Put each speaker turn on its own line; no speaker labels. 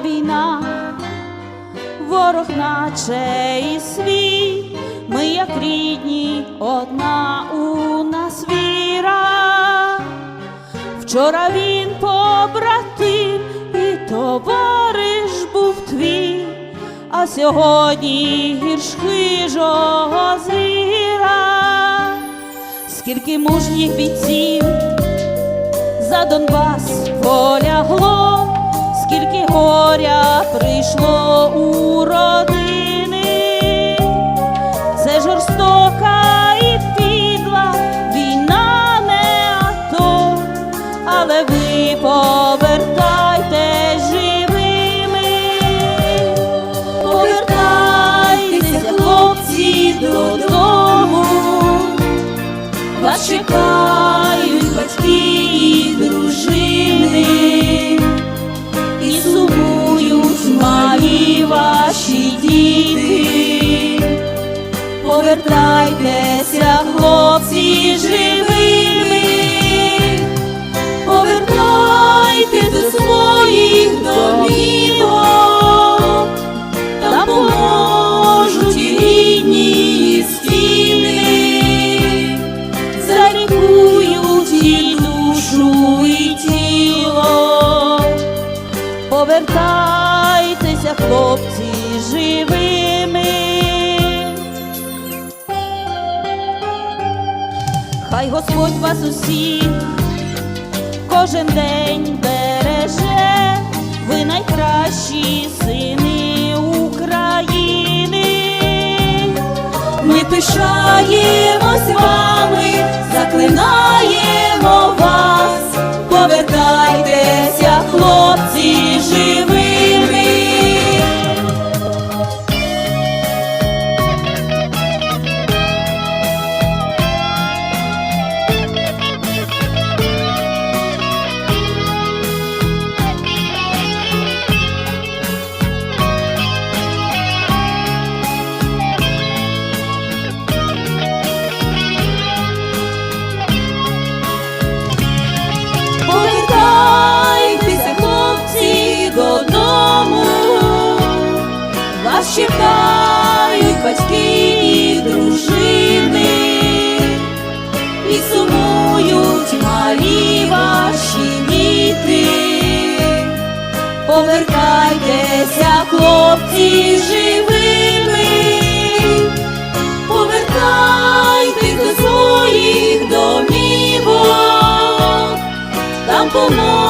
війна, ворог наче і свій, ми як рідні, одна у нас віра. Вчора він побратим і товариш був твій, а сьогодні гірш хижого звіра. Скільки мужніх бійців за Донбас полягло, скільки горя прийшло у родини, це жорстока і підла війна не ато, але ви повертайтесь живими, повертайтеся, хлопці, додому. Вас чекають батьки і дружини, сумують малі ваші діти. Повертайтеся, Повертайтеся, хлопці, живими. Хай Господь вас усіх кожен день береже, ви найкращі сини України. Ми пишаємось вами, Вас батьки і дружини, і сумують малі ваші діти. Повертайтеся, хлопці, живими, повертайтесь до своїх домівок. Там поможуть